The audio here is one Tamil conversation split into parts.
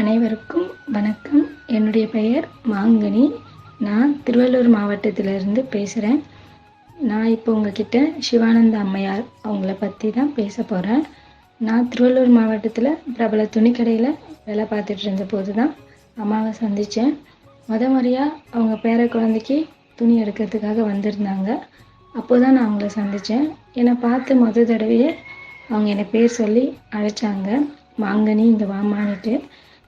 அனைவருக்கும் வணக்கம். என்னுடைய பெயர் மாங்கனி. நான் திருவள்ளூர் மாவட்டத்திலிருந்து பேசுகிறேன் நான் இப்போ உங்ககிட்ட சிவானந்த அம்மையார் அவங்கள பற்றி தான் பேச போகிறேன் நான் திருவள்ளூர் மாவட்டத்தில் பிரபல துணிக்கடையில் வேலை பார்த்துட்டு இருந்த போது தான் அம்மாவை சந்தித்தேன் முத முறையாக அவங்க பேர குழந்தைக்கு துணி எடுக்கிறதுக்காக வந்திருந்தாங்க. அப்போ தான் நான் அவங்கள சந்தித்தேன் என்னை பார்த்து முத தடவையே அவங்க என்னை பேர் சொல்லி அழைச்சாங்க. மாங்கனி இந்த வாமான்ட்டு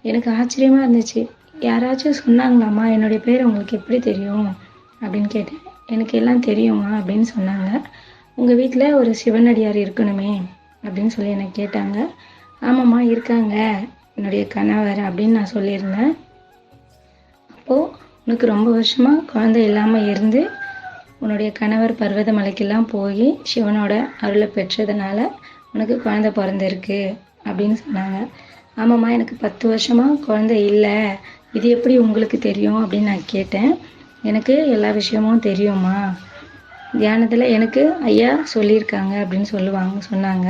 எனக்கு ஆச்சரியமாக இருந்துச்சு. யாராச்சும் சொன்னாங்களாம்மா என்னுடைய பேர் உங்களுக்கு எப்படி தெரியும்? அப்படின்னு கேட்டேன். எனக்கு எல்லாம் தெரியுமா அப்படின்னு சொன்னாங்க. உங்கள் வீட்டில் ஒரு சிவனடியார் இருக்கணுமே அப்படின்னு சொல்லி என்னை கேட்டாங்க. ஆமாம்மா இருக்காங்க. என்னுடைய கணவர் அப்படின்னு நான் சொல்லியிருந்தேன். அப்போது உனக்கு ரொம்ப வருஷமாக குழந்தை இல்லாமல் இருந்து உன்னுடைய கணவர் பர்வதமலைக்கெல்லாம் போய் சிவனோட அருளை பெற்றதுனால உனக்கு குழந்தை பிறந்திருக்கு அப்படின்னு சொன்னாங்க. ஆமாம்மா எனக்கு பத்து வருஷமாக குழந்தை இல்லை. இது எப்படி உங்களுக்கு தெரியும் அப்படின்னு நான் கேட்டேன். எனக்கு எல்லா விஷயமும் தெரியுமா தியானத்தில் எனக்கு ஐயா சொல்லியிருக்காங்க அப்படின்னு சொல்லுவாங்க சொன்னாங்க.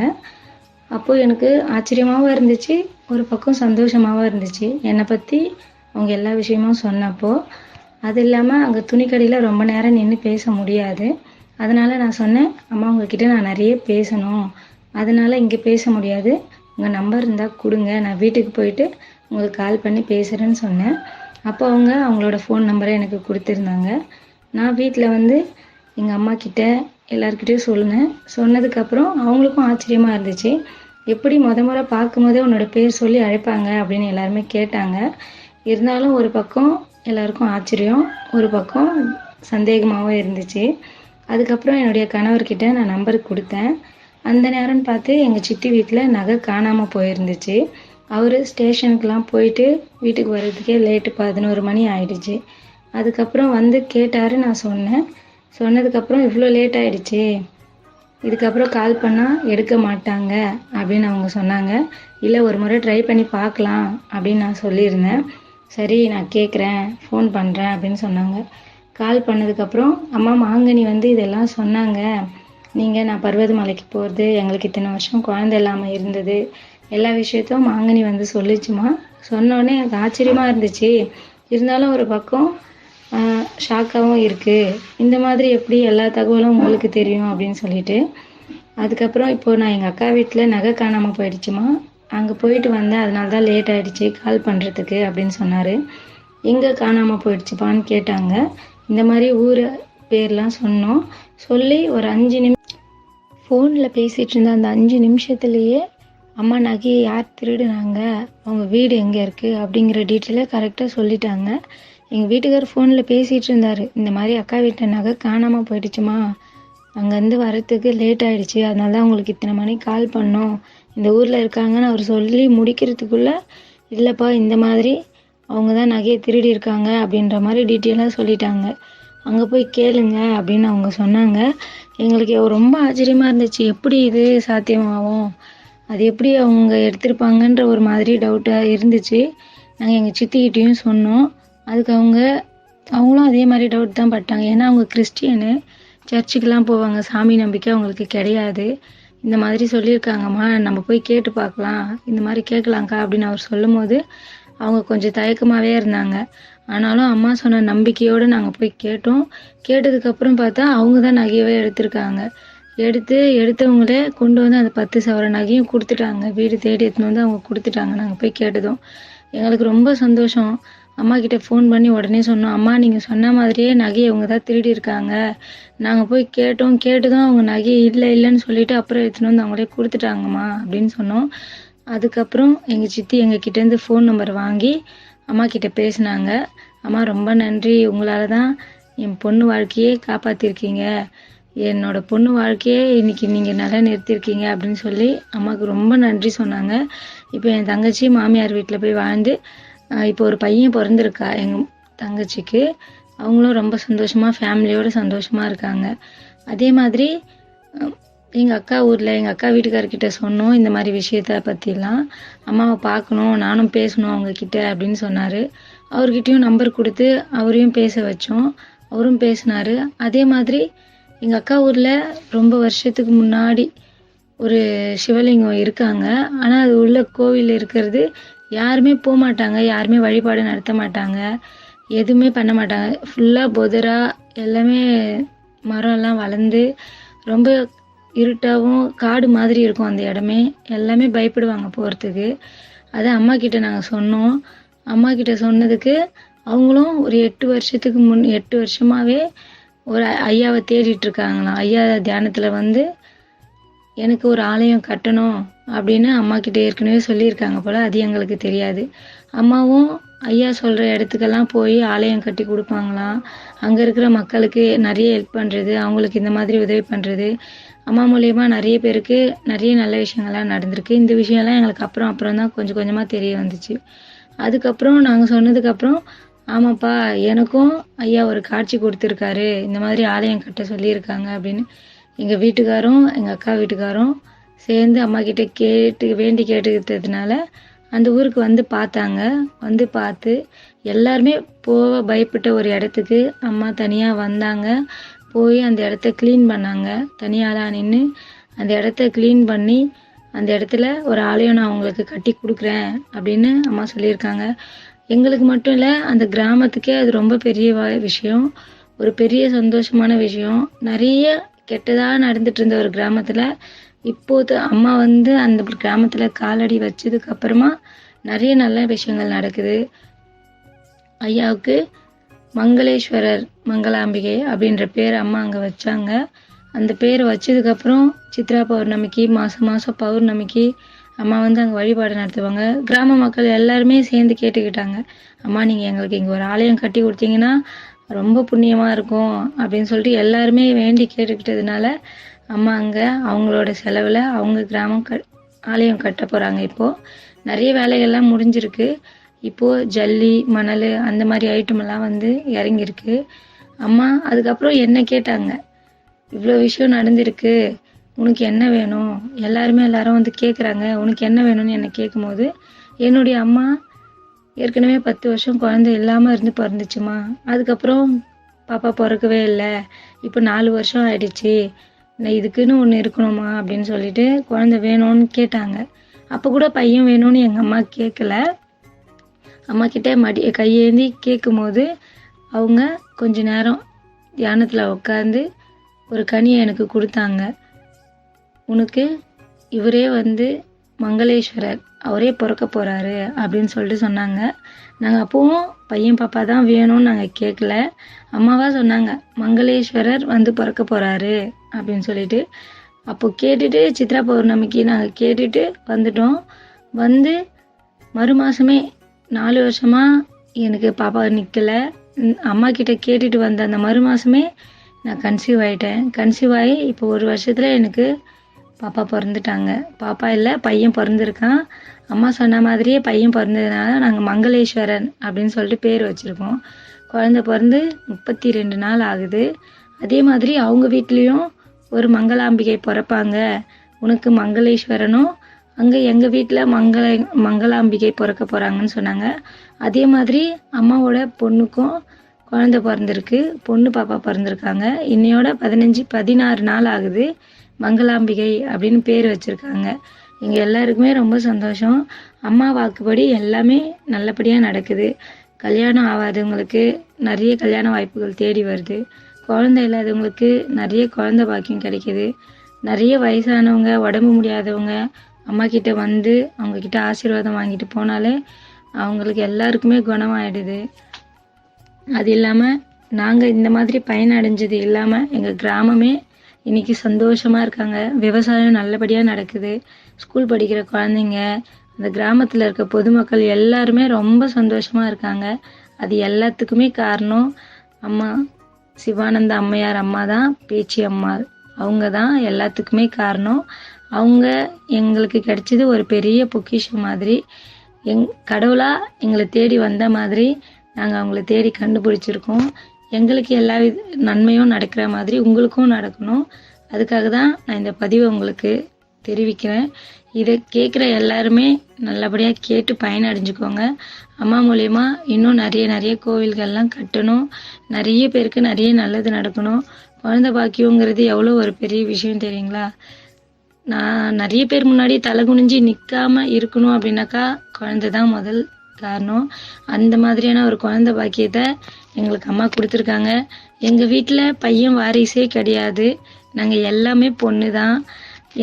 அப்போது எனக்கு ஆச்சரியமாகவும் இருந்துச்சு ஒரு பக்கம் சந்தோஷமாகவும் இருந்துச்சு. என்னை பற்றி அவங்க எல்லா விஷயமும் சொன்னப்போ அது இல்லாமல் அங்கே துணிக்கடையில் ரொம்ப நேரம் நின்று பேச முடியாது. அதனால் நான் சொன்னேன் அம்மா உங்ககிட்ட நான் நிறைய பேசணும். அதனால் இங்கே பேச முடியாது. உங்கள் நம்பர் இருந்தால் கொடுங்க. நான் வீட்டுக்கு போயிட்டு உங்களுக்கு கால் பண்ணி பேசுகிறேன்னு சொன்னேன். அப்போ அவங்க அவங்களோட ஃபோன் நம்பரை எனக்கு கொடுத்துருந்தாங்க. நான் வீட்டில் வந்து எங்கள் அம்மா கிட்ட எல்லாருக்கிட்டேயும் சொன்னேன் சொன்னதுக்கப்புறம் அவங்களுக்கும் ஆச்சரியமாக இருந்துச்சு. எப்படி முத முறை பார்க்கும்போதே உன்னோட பேர் சொல்லி அழைப்பாங்க அப்படின்னு எல்லாருமே கேட்டாங்க. இருந்தாலும் ஒரு பக்கம் எல்லாருக்கும் ஆச்சரியம் ஒரு பக்கம் சந்தேகமாகவும் இருந்துச்சு. அதுக்கப்புறம் என்னுடைய கணவர்கிட்ட நான் நம்பர் கொடுத்தேன். அந்த நேரம்னு பார்த்து எங்கள் சித்தி வீட்டில் நகை காணாமல் போயிருந்துச்சு. அவர் ஸ்டேஷனுக்கெலாம் போயிட்டு வீட்டுக்கு வர்றதுக்கே லேட்டு பதினோரு மணி ஆயிடுச்சு. அதுக்கப்புறம் வந்து கேட்டார் நான் சொன்னேன். சொன்னதுக்கப்புறம் இவ்வளோ லேட் ஆயிடுச்சு. இதுக்கப்புறம் கால் பண்ணால் எடுக்க மாட்டாங்க அப்படின்னு அவங்க சொன்னாங்க. இல்லை ஒரு முறை ட்ரை பண்ணி பார்க்கலாம் அப்படின்னு நான் சொல்லியிருந்தேன். சரி நான் கேட்குறேன் ஃபோன் பண்ணுறேன் அப்படின்னு சொன்னாங்க. கால் பண்ணதுக்கப்புறம் அம்மா மாங்கனி வந்து இதெல்லாம் சொன்னாங்க. நீங்கள் நான் பர்வதமலைக்கு போகிறது எங்களுக்கு இத்தனை வருஷம் குழந்தை இல்லாமல் இருந்தது. எல்லா விஷயத்தையும் மாங்கனி வந்து சொல்லிச்சுமா. சொன்னோடனே எனக்கு ஆச்சரியமாக இருந்துச்சு. இருந்தாலும் ஒரு பக்கம் ஷாக்காகவும் இருக்குது இந்த மாதிரி எப்படி எல்லா தகவலும் உங்களுக்கு தெரியும் அப்படின்னு சொல்லிட்டு. அதுக்கப்புறம் இப்போது நான் எங்கள் அக்கா வீட்டில் நகை காணாமல் போயிடுச்சுமா. அங்கே போயிட்டு வந்தேன். அதனால தான் லேட் ஆகிடுச்சு கால் பண்ணுறதுக்கு அப்படின்னு சொன்னார். எங்கே காணாமல் போயிடுச்சுப்பான்னு கேட்டாங்க. இந்த மாதிரி ஊர் பேர்லாம் சொன்னோம். சொல்லி ஒரு அஞ்சு நிமிஷம் ஃபோனில் பேசிகிட்டு இருந்த அந்த அஞ்சு நிமிஷத்துலேயே அம்மா நகையை யார் திருடுனாங்க? அவங்க வீடு எங்கே இருக்குது அப்படிங்கிற டீட்டெயிலை கரெக்டாக சொல்லிட்டாங்க. எங்கள் வீட்டுக்கார் ஃபோனில் பேசிகிட்டு இருந்தார் இந்த மாதிரி அக்கா வீட்டு நகை காணாமல் போயிடுச்சுமா? அங்கேருந்து வரத்துக்கு லேட் ஆகிடுச்சு அதனால தான் உங்களுக்கு இத்தனை மணிக்கு கால் பண்ணோம். இந்த ஊரில் இருக்காங்கன்னு அவர் சொல்லி முடிக்கிறதுக்குள்ளே இல்லைப்பா இந்த மாதிரி அவங்க தான் நகையை திருடி இருக்காங்க அப்படின்ற மாதிரி டீட்டெயிலாக சொல்லிட்டாங்க. அங்கே போய் கேளுங்க அப்படின்னு அவங்க சொன்னாங்க. எங்களுக்கு ரொம்ப ஆச்சரியமாக இருந்துச்சு. எப்படி இது சாத்தியமாகும்? அது எப்படி அவங்க எடுத்திருப்பாங்கன்ற ஒரு மாதிரி டவுட்டாக இருந்துச்சு. நாங்கள் எங்கள் சித்திக்கிட்டேயும் சொன்னோம். அதுக்கு அவங்க அவங்களும் அதே மாதிரி டவுட் தான் பட்டாங்க. ஏன்னா அவங்க கிறிஸ்டியனு. சர்ச்சுக்கெலாம் போவாங்க. சாமி நம்பிக்கை அவங்களுக்கு கிடையாது. இந்த மாதிரி சொல்லியிருக்காங்கம்மா. நம்ம போய் கேட்டு பார்க்கலாம். இந்த மாதிரி கேட்கலாங்க்கா அப்படின்னு அவர் சொல்லும் போது அவங்க கொஞ்சம் தயக்கமாகவே இருந்தாங்க. ஆனாலும் அம்மா சொன்ன நம்பிக்கையோடு நாங்கள் போய் கேட்டோம். கேட்டதுக்கப்புறம் பார்த்தா அவங்க தான் நகையவே எடுத்திருக்காங்க. எடுத்து எடுத்தவங்களே கொண்டு வந்து அந்த பத்து சவர நகையும் கொடுத்துட்டாங்க. வீடு தேடி எடுத்துன்னு வந்து அவங்க கொடுத்துட்டாங்க. நாங்கள் போய் கேட்டதும். எங்களுக்கு ரொம்ப சந்தோஷம். அம்மா கிட்ட ஃபோன் பண்ணி உடனே சொன்னோம். அம்மா நீங்கள் சொன்ன மாதிரியே நகையை அவங்க தான் திருடி இருக்காங்க. நாங்கள் போய் கேட்டோம். கேட்டதும் அவங்க நகையை இல்லை இல்லைன்னு சொல்லிட்டு அப்புறம் எடுத்துன்னு வந்து அவங்களே கொடுத்துட்டாங்கம்மா அப்படின்னு சொன்னோம். அதுக்கப்புறம் எங்கள் சித்தி எங்கள் கிட்டேருந்து ஃபோன் நம்பர் வாங்கி அம்மா கிட்ட பேசினாங்க. அம்மா ரொம்ப நன்றி. உங்களால் தான் என் பொண்ணு வாழ்க்கையே காப்பாற்றிருக்கீங்க என்னோட பொண்ணு வாழ்க்கையே இன்னைக்கு நீங்கள் நல்லா நிறுத்திருக்கீங்க அப்படின்னு சொல்லி அம்மாவுக்கு ரொம்ப நன்றி சொன்னாங்க. இப்போ என் தங்கச்சி மாமியார் வீட்டில் போய் வாழ்ந்து இப்போ ஒரு பையன் பிறந்திருக்கா. எங்கள் தங்கச்சிக்கு. அவங்களும் ரொம்ப சந்தோஷமாக ஃபேமிலியோடு சந்தோஷமாக இருக்காங்க. அதே மாதிரி எங்கள் அக்கா ஊரில் எங்கள் அக்கா வீட்டுக்காரர்கிட்ட சொன்னோம் இந்த மாதிரி விஷயத்த பற்றிலாம் அம்மாவை பார்க்கணும் நானும் பேசணும் அவங்கக்கிட்ட அப்படின்னு சொன்னார். அவர்கிட்டையும் நம்பர் கொடுத்து அவரையும் பேச வச்சோம். அவரும் பேசினார். அதே மாதிரி எங்கள் அக்கா ஊரில் ரொம்ப வருஷத்துக்கு முன்னாடி ஒரு சிவலிங்கம் இருக்காங்க. ஆனால் அது உள்ள கோவில் இருக்கிறது யாருமே போக மாட்டாங்க யாருமே வழிபாடு நடத்த மாட்டாங்க எதுவுமே பண்ண மாட்டாங்க. ஃபுல்லாக பொதராக எல்லாமே மரம்லாம் வளர்ந்து ரொம்ப இருட்டாகவும் காடு மாதிரி இருக்கும் அந்த இடமே. எல்லாமே பயப்படுவாங்க போகிறதுக்கு அதை அம்மா கிட்ட நாங்கள் சொன்னோம். அம்மா கிட்ட சொன்னதுக்கு அவங்களும் ஒரு எட்டு வருஷத்துக்கு முன் எட்டு வருஷமாகவே ஒரு ஐயாவை தேடிட்டு இருக்காங்களாம். ஐயா தியானத்தில் வந்து எனக்கு ஒரு ஆலயம் கட்டணும் அப்படின்னு அம்மா கிட்ட ஏற்கனவே சொல்லியிருக்காங்க போல். அது எங்களுக்கு தெரியாது. அம்மாவும் ஐயா சொல்கிற இடத்துக்கெல்லாம் போய் ஆலயம் கட்டி கொடுப்பாங்களாம். அங்கே இருக்கிற மக்களுக்கு நிறைய ஹெல்ப் பண்ணுறது அவங்களுக்கு இந்த மாதிரி உதவி பண்ணுறது அம்மா மூலியமா நிறைய பேருக்கு நிறைய நல்ல விஷயங்கள்லாம் நடந்திருக்கு. இந்த விஷயம்லாம் எங்களுக்கு அப்புறம் அப்புறம் தான் கொஞ்சம் கொஞ்சமாக தெரிய வந்துச்சு. அதுக்கப்புறம் நாங்கள் சொன்னதுக்கப்புறம் ஆமாப்பா எனக்கும் ஐயா ஒரு காட்சி கொடுத்துருக்காரு. இந்த மாதிரி ஆலயம் கட்ட சொல்லியிருக்காங்க அப்படின்னு எங்கள் வீட்டுக்காரும் எங்கள் அக்கா வீட்டுக்காரும் சேர்ந்து அம்மா கிட்ட கேட்டு வேண்டி கேட்டுக்கிட்டதுனால அந்த ஊருக்கு வந்து பார்த்தாங்க. வந்து பார்த்து எல்லாருமே போக பயப்பட்ட ஒரு இடத்துக்கு அம்மா தனியாக வந்தாங்க. போய் அந்த இடத்த க்ளீன் பண்ணாங்க. தனியாளாக நின்று அந்த இடத்த க்ளீன் பண்ணி அந்த இடத்துல ஒரு ஆலயம் நான் அவங்களுக்கு கட்டி கொடுக்குறேன் அப்படின்னு அம்மா சொல்லியிருக்காங்க. எங்களுக்கு மட்டும் இல்லை அந்த கிராமத்துக்கே அது ரொம்ப பெரிய விஷயம். ஒரு பெரிய சந்தோஷமான விஷயம். நிறைய கெட்டதாக நடந்துட்டு இருந்த ஒரு கிராமத்தில் இப்போது அம்மா வந்து அந்த கிராமத்தில் காலடி வச்சதுக்கு அப்புறமா நிறைய நல்ல விஷயங்கள் நடக்குது. ஐயாவுக்கு மங்களேஸ்வரர் மங்களாம்பிகை அப்படின்ற பேர் அம்மா அங்கே வச்சாங்க. அந்த பேர் வச்சதுக்கப்புறம் சித்ரா பௌர்ணமிக்கு மாதம் மாதம் பௌர்ணமிக்கு அம்மா வந்து அங்கே வழிபாடு நடத்துவாங்க. கிராம மக்கள் எல்லாருமே சேர்ந்து கேட்டுக்கிட்டாங்க. அம்மா நீங்கள் எங்களுக்கு இங்கே ஒரு ஆலயம் கட்டி கொடுத்தீங்கன்னா ரொம்ப புண்ணியமாக இருக்கும் அப்படின்னு சொல்லிட்டு எல்லாருமே வேண்டி கேட்டுக்கிட்டதுனால அம்மா அங்கே அவங்களோட செலவில் அவங்க கிராமம் க ஆலயம் கட்ட போகிறாங்க இப்போது நிறைய வேலைகள்லாம் முடிஞ்சிருக்கு. இப்போது ஜல்லி மணல் அந்த மாதிரி ஐட்டம் எல்லாம் வந்து இறங்கியிருக்கு. அம்மா அதுக்கப்புறம் என்ன கேட்டாங்க? இவ்வளோ விஷயம் நடந்திருக்கு. உனக்கு என்ன வேணும்? எல்லாருமே எல்லாரும் வந்து கேட்குறாங்க உனக்கு என்ன வேணும்னு என்னை கேட்கும்போது என்னுடைய அம்மா ஏற்கனவே பத்து வருஷம் குழந்தை இல்லாமல் இருந்து பிறந்துச்சுமா. அதுக்கப்புறம் பாப்பா பிறக்கவே இல்லை. இப்போ நாலு வருஷம் ஆயிடுச்சு. நான் இதுக்குன்னு ஒன்று இருக்கணுமா அப்படின்னு சொல்லிட்டு குழந்தை வேணும்னு கேட்டாங்க. அப்போ கூட பையன் வேணும்னு எங்கள் அம்மா கேட்கல அம்மா மடி கையேந்தி கேட்கும்போது அவங்க கொஞ்ச நேரம் தியானத்தில் உட்காந்து ஒரு கனியை எனக்கு கொடுத்தாங்க. உனக்கு இவரே வந்து மங்களேஸ்வரர் அவரே பிறக்க போகிறாரு அப்படின்னு சொல்லிட்டு சொன்னாங்க. நாங்கள் அப்பவும் பையன் பாப்பா தான் வேணும்னு நாங்கள் கேட்கல அம்மாவா சொன்னாங்க மங்களேஸ்வரர் வந்து பிறக்க போகிறாரு அப்படின்னு சொல்லிட்டு. அப்போ கேட்டுட்டு சித்ரா பௌர்ணமிக்கு நாங்கள் கேட்டுட்டு வந்துட்டோம். வந்து மறு மாதமே நாலு வருஷமா எனக்கு பாப்பா நிற்கல அம்மா கிட்ட கேட்டுட்டு வந்த அந்த மறு மாசமே நான் கன்சீவ் ஆயிட்டேன். கன்சீவ் ஆகி இப்போ ஒரு வருஷத்துல எனக்கு பாப்பா பிறந்துட்டாங்க. பாப்பா இல்லை பையன் பிறந்திருக்கான். அம்மா சொன்ன மாதிரியே பையன் பிறந்ததுனால நாங்கள் மங்களேஸ்வரன் அப்படின்னு சொல்லிட்டு பேர் வச்சுருக்கோம். குழந்த பிறந்து முப்பத்தி ரெண்டு நாள் ஆகுது. அதே மாதிரி அவங்க வீட்லேயும் ஒரு மங்களாம்பிகை பிறப்பாங்க. உனக்கு மங்களேஸ்வரனும் அங்கே எங்கள் வீட்டில் மங்கள மங்களாம்பிகை பிறக்க போகிறாங்கன்னு சொன்னாங்க. அதே மாதிரி அம்மாவோட பொண்ணுக்கும் குழந்தை பிறந்திருக்கு. பொண்ணு பாப்பா பிறந்திருக்காங்க. இன்னையோட பதினஞ்சு பதினாறு நாள் ஆகுது மங்களாம்பிகை அப்படின்னு பேர் வச்சுருக்காங்க. எங்கள் எல்லாருக்குமே ரொம்ப சந்தோஷம். அம்மா வாக்குப்படி எல்லாமே நல்லபடியாக நடக்குது. கல்யாணம் ஆகாதவங்களுக்கு நிறைய கல்யாண வாய்ப்புகள் தேடி வருது. குழந்தை இல்லாதவங்களுக்கு நிறைய குழந்தை பாக்கியம் கிடைக்குது. நிறைய வயசானவங்க உடம்பு முடியாதவங்க அம்மா கிட்ட வந்து அவங்க கிட்ட ஆசீர்வாதம் வாங்கிட்டு போனாலே அவங்களுக்கு எல்லாருக்குமே குணமாயிடுது. அது இல்லாமல் நாங்கள் இந்த மாதிரி பயனடைஞ்சது இல்லாமல் எங்கள் கிராமமே இன்னைக்கு சந்தோஷமாக இருக்காங்க. விவசாயம் நல்லபடியாக நடக்குது. ஸ்கூல் படிக்கிற குழந்தைங்க அந்த கிராமத்தில் இருக்க பொதுமக்கள் எல்லாருமே ரொம்ப சந்தோஷமாக இருக்காங்க. அது எல்லாத்துக்குமே காரணம் அம்மா சிவானந்த அம்மையார் அம்மா தான் பேச்சி அம்மா அவங்க தான் எல்லாத்துக்குமே காரணம். அவங்க எங்களுக்கு கிடைச்சது ஒரு பெரிய பொக்கிஷம் மாதிரி. எங் கடவுளாக எங்களை தேடி வந்த மாதிரி நாங்கள் அவங்கள தேடி கண்டுபிடிச்சிருக்கோம். எங்களுக்கு எல்லா வித நன்மையும் நடக்கிற மாதிரி உங்களுக்கும் நடக்கணும். அதுக்காக தான் நான் இந்த பதிவை உங்களுக்கு தெரிவிக்கிறேன். இதை கேட்குற எல்லாருமே நல்லபடியாக கேட்டு பயனடைஞ்சுக்கோங்க. அம்மா மூலயமா இன்னும் நிறைய நிறைய கோவில்கள்லாம் கட்டணும். நிறைய பேருக்கு நிறைய நல்லது நடக்கணும். குழந்தை பாக்கியங்கிறது எவ்வளோ ஒரு பெரிய விஷயம் தெரியுங்களா? நான் நிறைய பேர் முன்னாடி தலை குனிஞ்சு நிற்காம இருக்கணும் அப்படின்னாக்கா குழந்தை தான் முதல் காரணம். அந்த மாதிரியான ஒரு குழந்தை பாக்கியத்தை எங்களுக்கு அம்மா கொடுத்துருக்காங்க. எங்கள் வீட்டில் பையன் வாரிசே கிடையாது. நாங்கள் எல்லாமே பொண்ணு தான்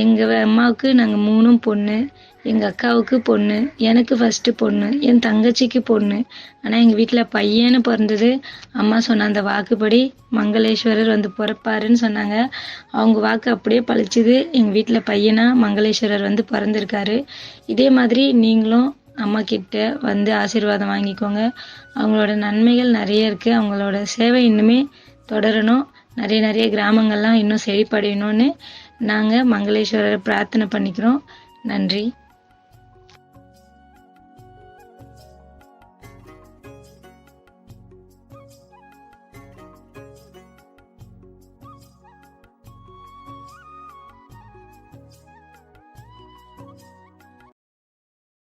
எங்கள் அம்மாவுக்கு நாங்கள் மூணும் பொண்ணு. எங்கள் அக்காவுக்கு பொண்ணு எனக்கு ஃபஸ்ட்டு பொண்ணு என் தங்கச்சிக்கு பொண்ணு. ஆனால் எங்கள் வீட்டில் பையனு பிறந்தது. அம்மா சொன்ன அந்த வாக்குப்படி மங்களேஸ்வரர் வந்து பிறப்பாருன்னு சொன்னாங்க. அவங்க வாக்கு அப்படியே பழிச்சுது. எங்கள் வீட்டில் பையனாக மங்களேஸ்வரர் வந்து பிறந்திருக்காரு. இதே மாதிரி நீங்களும் அம்மா கிட்ட வந்து ஆசீர்வாதம் வாங்கிக்கோங்க. அவங்களோட நன்மைகள் நிறைய இருக்குது அவங்களோட சேவை இன்னுமே தொடரணும். நிறைய நிறைய கிராமங்கள்லாம் இன்னும் செழிப்படையணும்னு நாங்கள் மங்களேஸ்வரரை பிரார்த்தனை பண்ணிக்கிறோம். நன்றி.